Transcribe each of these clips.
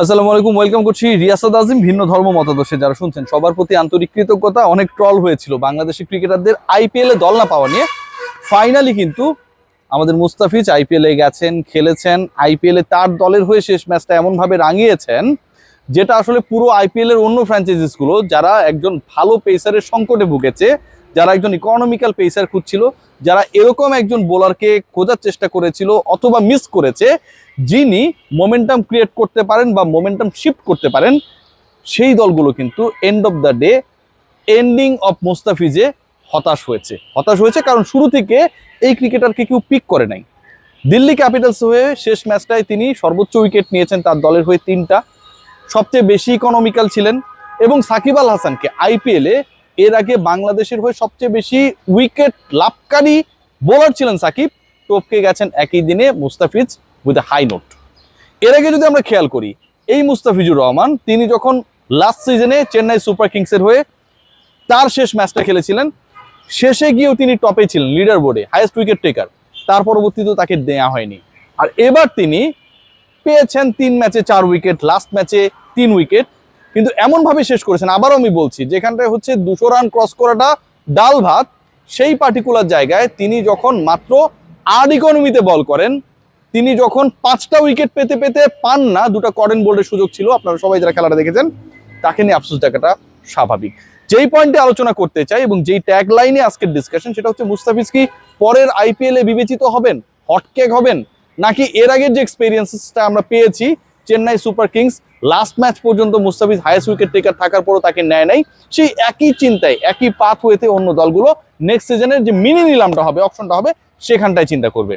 আসসালামু আলাইকুম ওয়েলকাম করছি রিয়াসাদ আজিম, ভিন্ন ধর্ম মতাদর্শে। যারা শুনছেন, সবার প্রতি আন্তরিক কৃতজ্ঞতা, অনেক ট্রল হয়েছিল। বাংলাদেশি ক্রিকেটারদের আইপিএল দল না পাওয়া নিয়ে। ফাইনালি কিন্তু আমাদের মুস্তাফিজ আইপিএল গেছেন, খেলেছেন। আইপিএল তার দলের হয়ে শেষ ম্যাচটা এমন ভাবে রাঙিয়েছেন, যেটা আসলে পুরো আইপিএল এর অন্য ফ্র্যাঞ্চাইজিসগুলো যারা একজন ভালো পেসারের সংকটে ভুগেছে যারা একজন ইকোনমিক্যাল পেসার খুঁজছিল, যারা এরকম একজন বোলারকে খোঁজার চেষ্টা করেছিল অথবা মিস করেছে, যিনি মোমেন্টাম ক্রিয়েট করতে পারেন বা মোমেন্টাম শিফট করতে পারেন, সেই দলগুলো কিন্তু end of the day ending of মুস্তাফিজে হতাশ হয়েছে। হতাশ হয়েছে কারণ শুরু থেকে এই ক্রিকেটারকে কেউ পিক করে নাই। দিল্লি ক্যাপিটালস হয়ে শেষ ম্যাচটায় তিনি সর্বোচ্চ উইকেট নিয়েছেন তার দলের হয়ে তিনটা। সবচেয়ে বেশি ইকোনমিক্যাল ছিলেন এবং সাকিব আল হাসানকে আইপিএলে এর আগে বাংলাদেশের হয়ে সবচেয়ে বেশি উইকেট লাভকারী বোলার ছিলেন সাকিব। টপকে গেছেন একই দিনে Mustafiz with a high note এর আগে যদি আমরা খেয়াল করি, এই মুস্তাফিজুর রহমান, তিনি যখন লাস্ট সিজনে চেন্নাই সুপার কিংসের হয়ে তার শেষ ম্যাচটা খেলেছিলেন, শেষে গিয়েও তিনি টপে ছিলেন লিডার বোর্ডে হাইয়েস্ট উইকেট টেকার তার পরবর্তীতেও তাকে দেয়া হয়নি। আর এবার তিনি পেয়েছেন তিন ম্যাচে চার উইকেট লাস্ট ম্যাচে তিন উইকেট কিন্তু এমনভাবে শেষ করেছেন। আবারও আমি বলছি, যেখানটায় হচ্ছে দুশো রান ক্রস করাটা ডাল ভাত, সেই পার্টিকুলার জায়গায় তিনি যখন মাত্র আট ইকোনমিতে বল করেন, তিনি যখন পাঁচটা উইকেট পেতে পেতে পান না, দুটো করেন বোল্ডের সুযোগ ছিল, আপনারা সবাই যারা খেলাটা দেখেছেন, তাকে নিয়ে আফসোস দেখাটা স্বাভাবিক। যেই পয়েন্টে আলোচনা করতে চাই এবং যেই ট্যাগ লাইনে আজকের ডিসকাশন সেটা হচ্ছে মুস্তাফিজ কি পরের আইপিএল এ বিবেচিত হবেন হটকেক হবেন, নাকি এর আগের যে এক্সপেরিয়েন্সটা আমরা পেয়েছি, Chennai Super Kings last match পর্যন্ত মুস্তাফিজ হাইয়েস্ট উইকেট টেকার থাকার পরও তাকে নেয় নাই। সেই একই চিন্তায়, একই পাথ হয়েতে অন্য দলগুলো নেক্সট সিজনের যে মিনি নিলামটা হবে অপশনটা হবে, সেখানটায় চিন্তা করবে।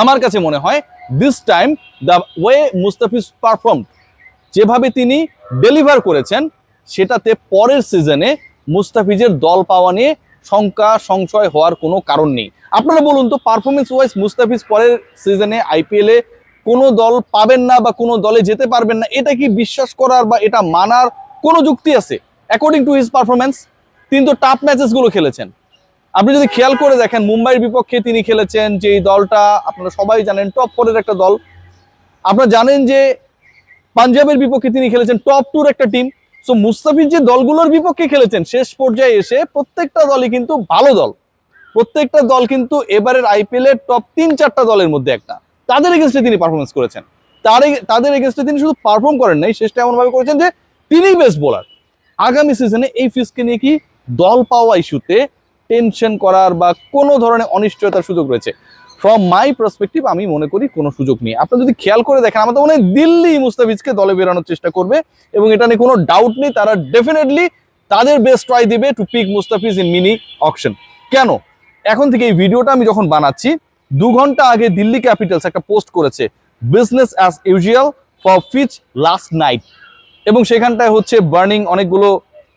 আমার কাছে মনে হয় this time the way Mustafiz perform যেভাবে তিনি ডেলিভার করেছেন, সেটাতে পরের সিজনে মুস্তাফিজের দল পাওয়া নিয়ে শঙ্কা, সংশয় হওয়ার কোনো কারণ নেই। আপনারা বলুন তো পারফরমেন্স ওয়াইজ মুস্তাফিজ পরের সিজনে আইপিএল কোনো দল পাবেন না বা কোনো দলে যেতে পারবেন না, এটা কি বিশ্বাস করার বা এটা মানার কোনো যুক্তি আছে? অ্যাকর্ডিং টু হিজ পারফরমেন্স তিনি তো টাফ ম্যাচেসগুলো খেলেছেন। আপনি যদি খেয়াল করে দেখেন, মুম্বাইয়ের বিপক্ষে তিনি খেলেছেন যে দলটা, আপনারা সবাই জানেন টপ ফোরের একটা দল। আপনারা জানেন যে পাঞ্জাবের বিপক্ষে তিনি খেলেছেন টপ টুর একটা টিম সো মুস্তাফিজ যে দলগুলোর বিপক্ষে খেলেছেন, শেষ পর্যায়ে এসে প্রত্যেকটা দলই কিন্তু ভালো দল। প্রত্যেকটা দল কিন্তু এবারের আইপিএল এর টপ তিন চারটা দলের মধ্যে একটা। তাদের এগেনস্টে তিনি পারফরমেন্স করেছেন। তার, তাদের এগেনস্টে তিনি শুধু পারফর্ম করেন নাই, শেষটা এমন ভাবে করেছেন যে তিনিই বেস্ট বোলার আগামী সিজনে এই ফিসকে নিয়ে কি দল পাওয়া ইস্যুতে টেনশন করার বা কোনো ধরনের অনিশ্চয়তার সুযোগ রয়েছে। ফ্রম মাই পার্সপেক্টিভ আমি মনে করি কোনো সুযোগ নেই। আপনি যদি খেয়াল করে দেখেন, আমার তো মনে হয় দিল্লি মুস্তাফিজকে দলে বেরানোর চেষ্টা করবে এবং এটা নিয়ে কোনো ডাউট নেই, তারা ডেফিনেটলি তাদের বেস্ট ট্রাই দিবে to pick Mustafiz in mini auction কেন? এখন থেকে এই ভিডিওটা আমি যখন বানাচ্ছি দু ঘণ্টা আগে দিল্লি ক্যাপিটালস একটা পোস্ট করেছে business as usual for Fizz last night এবং সেখানটায় হচ্ছে বার্নিং অনেকগুলো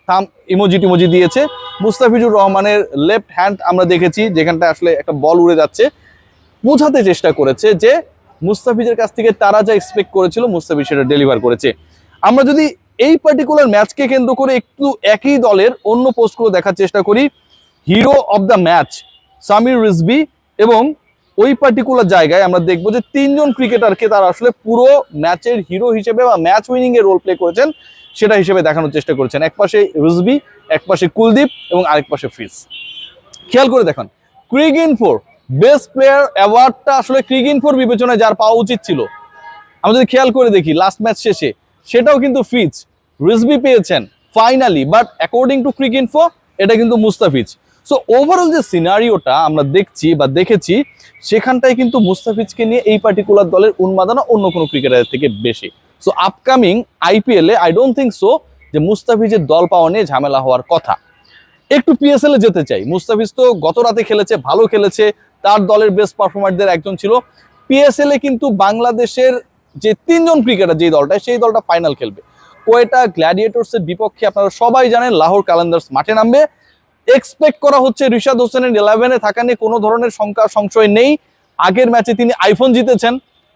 থাম ইমোজি টিমোজি দিয়েছে। মুস্তাফিজুর রহমানের লেফট হ্যান্ড আমরা দেখেছি, যেখানটায় আসলে একটা বল উড়ে যাচ্ছে। বোঝাতে চেষ্টা করেছে যে মুস্তাফিজের কাছ থেকে তারা যা এক্সপেক্ট করেছিল, মুস্তাফিজ সেটা ডেলিভার করেছে। আমরা যদি এই পার্টিকুলার ম্যাচকে কেন্দ্র করে একটু একই দলের অন্য পোস্টগুলো দেখার চেষ্টা করি hero of the match Sameer Rizvi এবং ওই পার্টিকুলার জায়গায় আমরা দেখব যে তিনজন ক্রিকেটারকে তারা আসলে পুরো ম্যাচের হিরো হিসেবে বা ম্যাচ উইনিং এর রোল প্লে করেছেন, সেটা হিসেবে দেখানোর চেষ্টা করেছেন। এক পাশে রিজবি এক পাশে কুলদীপ এবং আরেক পাশে ফিস খেয়াল করে দেখুন ক্রিগিন ফোর বেস্ট প্লেয়ার অ্যাওয়ার্ডটা আসলে ক্রিগিন ফোর বিবেচনায় যার পাওয়া উচিত ছিল। আমরা যদি খেয়াল করে দেখি লাস্ট ম্যাচ শেষে, সেটাও কিন্তু ফিজ রিজবি পেয়েছেন finally but according to Cricinfo এটা কিন্তু মুস্তাফিজ। সো ওভারঅল যে সিনারিওটা আমরা দেখছি বা দেখেছি, সেখানটায় কিন্তু মুস্তাফিজকে নিয়ে এই পার্টিকুলার দলের উন্মাদনা অন্য কোনো ক্রিকেটারের থেকে বেশি। সো আপকামিং আইপিএলে আই ডোন্ট থিঙ্ক সো যে মুস্তাফিজের দল পাওয়া নিয়ে ঝামেলা হওয়ার কথা। একটু পিএসএল এ যেতে চাই। মুস্তাফিজ তো গত রাতে খেলেছে, ভালো খেলেছে, তার দলের বেস্ট পারফরমারদের একজন ছিল। পিএসএল এ কিন্তু বাংলাদেশের যে তিনজন ক্রিকেটার যে দলটা সেই দলটা ফাইনাল খেলবে। কোয়েটা গ্ল্যাডিয়েটর্স এর বিপক্ষে আপনারা সবাই জানেন, লাহোর ক্যালেন্ডার্স মাঠে নামবে। এক্সপেক্ট করা হচ্ছে রিশাদ হোসেনের ইলেভেনে থাকা নিয়ে কোনো ধরনের শঙ্কা, সংশয় নেই। আগের ম্যাচে তিনি আইফোন জিতেছেন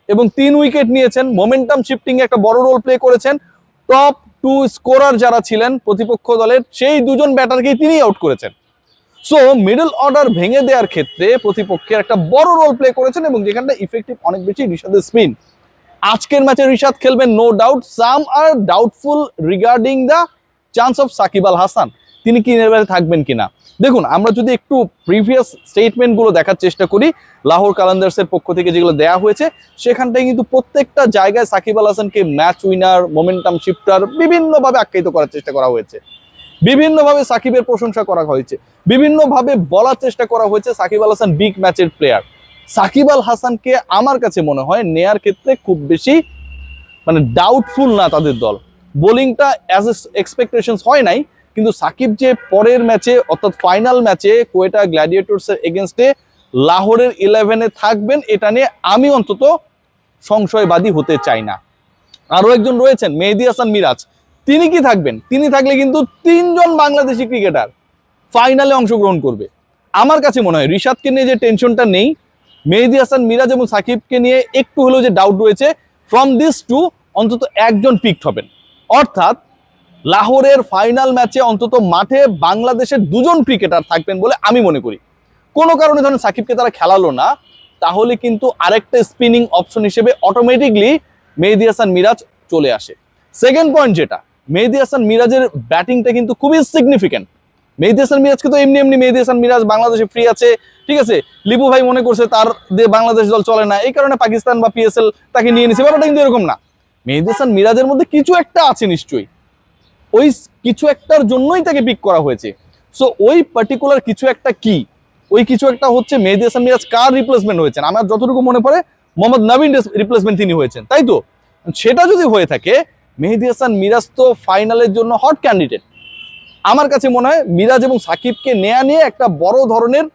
এবং তিন উইকেট নিয়েছেন। মোমেন্টাম শিফটিং একটা বড় রোল প্লে করেছেন। টপ টু স্কোরার যারা ছিলেন প্রতিপক্ষ দলের, সেই দুজন ব্যাটারকেই তিনি আউট করেছেন। সো মিডল অর্ডার ভেঙে দেওয়ার ক্ষেত্রে প্রতিপক্ষের একটা বড় রোল প্লে করেছেন এবং যেখানটা ইফেক্টিভ অনেক বেশি রিশাদের স্পিন আজকের ম্যাচে রিশাদ খেলবেন no doubt some are doubtful regarding the chance of Shakib Al Hasan তিনি কি এবারে থাকবেন কিনা? দেখুন, আমরা যদি একটু প্রিভিয়াস স্টেটমেন্টগুলো দেখার চেষ্টা করি, লাহোর কালান্দার্সের পক্ষ থেকে যেগুলো দেয়া হয়েছে, সেখানটায় কিন্তু প্রত্যেকটা জায়গায় সাকিব আল হাসানকে ম্যাচ উইনার মোমেন্টাম শিফটার বিভিন্নভাবে আখ্যায়িত করার চেষ্টা করা হয়েছে। বিভিন্নভাবে সাকিবের প্রশংসা করা হয়েছে। বিভিন্নভাবে বলার চেষ্টা করা হয়েছে সাকিব আল হাসান বিগ ম্যাচের প্লেয়ার সাকিব আল হাসানকে আমার কাছে মনে হয় নেয়ার ক্ষেত্রে খুব বেশি মানে ডাউটফুল না তাদের দল। বোলিংটা অ্যাজ এক্সপেকটেশন হয় নাই কিন্তু সাকিব যে পরের ম্যাচে, অর্থাৎ ফাইনাল ম্যাচে কোয়েটা গ্ল্যাডিয়েটর্স এর এগেনস্টে লাহোরের ইলেভেনে থাকবেন, এটা নিয়ে আমি অন্তত সংশয়বাদী হতে চাই না। আরও একজন রয়েছেন, মেহেদি হাসান মিরাজ। তিনি কি থাকবেন? তিনি থাকলে কিন্তু তিনজন বাংলাদেশি ক্রিকেটার ফাইনালে অংশগ্রহণ করবে। আমার কাছে মনে হয় রিশাদকে নিয়ে যে টেনশনটা নেই, মেহেদি হাসান, মিরাজ এবং সাকিবকে নিয়ে একটু হলেও যে ডাউট রয়েছে ফ্রম দিস টু অন্তত একজন পিকড হবেন। অর্থাৎ লাহোরের ফাইনাল ম্যাচে অন্তত মাঠে বাংলাদেশের দুজন ক্রিকেটার থাকবেন বলে আমি মনে করি। কোনো কারণে ধরেন সাকিবকে তারা খেলালো না, তাহলে কিন্তু আরেকটা স্পিনিং অপশন হিসেবে অটোমেটিকলি মেহেদি হাসান মিরাজ চলে আসে। সেকেন্ড পয়েন্ট যেটা, মেহেদি হাসান মিরাজের ব্যাটিংটা কিন্তু খুবই সিগনিফিক্যান্ট মেহেদি হাসান মিরাজকে তো এমনি এমনি মেহেদি হাসান মিরাজ বাংলাদেশে ফ্রি আছে, ঠিক আছে? লিপু ভাই মনে করছে তার দিয়ে বাংলাদেশ দল চলে না, এই কারণে পাকিস্তান বা পিএসএল তাকে নিয়ে নিছে, ব্যাপারটা কিন্তু এরকম না। মেহেদি হাসান মিরাজের মধ্যে কিছু একটা আছে নিশ্চয়ই। ওই কিছু একটার জন্যই তাকে পিক করা হয়েছে। সো ওই পার্টিকুলার কিছু একটা কি? ওই কিছু একটা হচ্ছে মেহেদি হাসান মিরাজ কার রিপ্লেসমেন্ট হয়েছেন? আমার যতটুকু মনে পড়ে, মোহাম্মদ নবীন রিপ্লেসমেন্ট তিনি হয়েছেন, তাই তো? সেটা যদি হয়ে থাকে, মেহেদি হাসান মিরাজ তো ফাইনালের জন্য হট ক্যান্ডিডেট আমার কাছে মনে হয় মিরাজ এবং সাকিবকে নেয়া নিয়ে একটা বড় ধরনের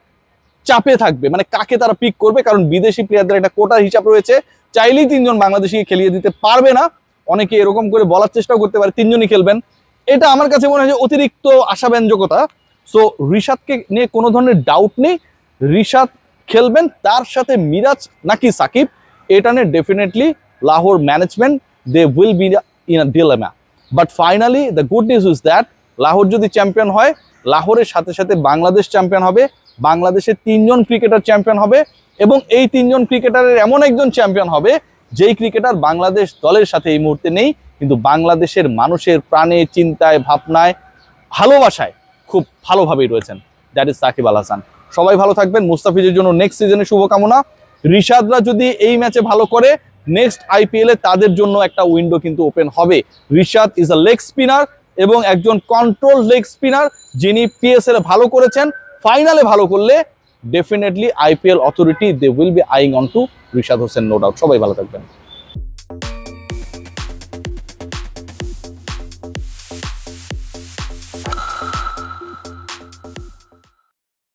চাপে থাকবে। মানে কাকে তারা পিক করবে? কারণ বিদেশি প্লেয়ারদের একটা কোটার হিসাব রয়েছে। চাইলেই তিনজন বাংলাদেশিকে খেলিয়ে দিতে পারবে না। অনেকে এরকম করে বলার চেষ্টাও করতে পারে, তিনজনই খেলবেন। এটা আমার কাছে মনে হয় যে অতিরিক্ত আশাব্যঞ্জকতা। সো রিশাদকে নিয়ে কোনো ধরনের ডাউট নেই। রিশাদ খেলবেন, তার সাথে মিরাজ নাকি সাকিব, এটা নিয়ে definitely Lahore management they will be in a dilemma but finally the good news is that Lahore যদি চ্যাম্পিয়ন হয়, লাহোরের সাথে সাথে বাংলাদেশ চ্যাম্পিয়ন হবে, বাংলাদেশের তিনজন ক্রিকেটার চ্যাম্পিয়ন হবে এবং এই তিনজন ক্রিকেটারের এমন একজন চ্যাম্পিয়ন হবে, যেই ক্রিকেটার বাংলাদেশ দলের সাথে এই মুহূর্তে নেই। কিন্তু বাংলাদেশের মানুষের প্রাণে, চিন্তায়, ভাবনায়, ভালোবাসায় খুব ভালোভাবেই রয়েছেন। That is Shakib Al Hasan. সবাই ভালো থাকবেন। মুস্তাফিজের জন্য নেক্সট সিজনে শুভকামনা। রিশাদরা যদি এই ম্যাচে ভালো করে নেক্সট আইপিএল তাদের জন্য একটা উইন্ডো কিন্তু ওপেন হবে। Rishad is a leg spinner এবং একজন কন্ট্রোল লেগ স্পিনার যিনি পিএসএল ভালো করেছেন। ফাইনালে ভালো করলে definitely IPL authority they will be eyeing on to Rishad Hossain no doubt সবাই ভালো থাকবেন।